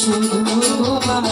শুধু তোমার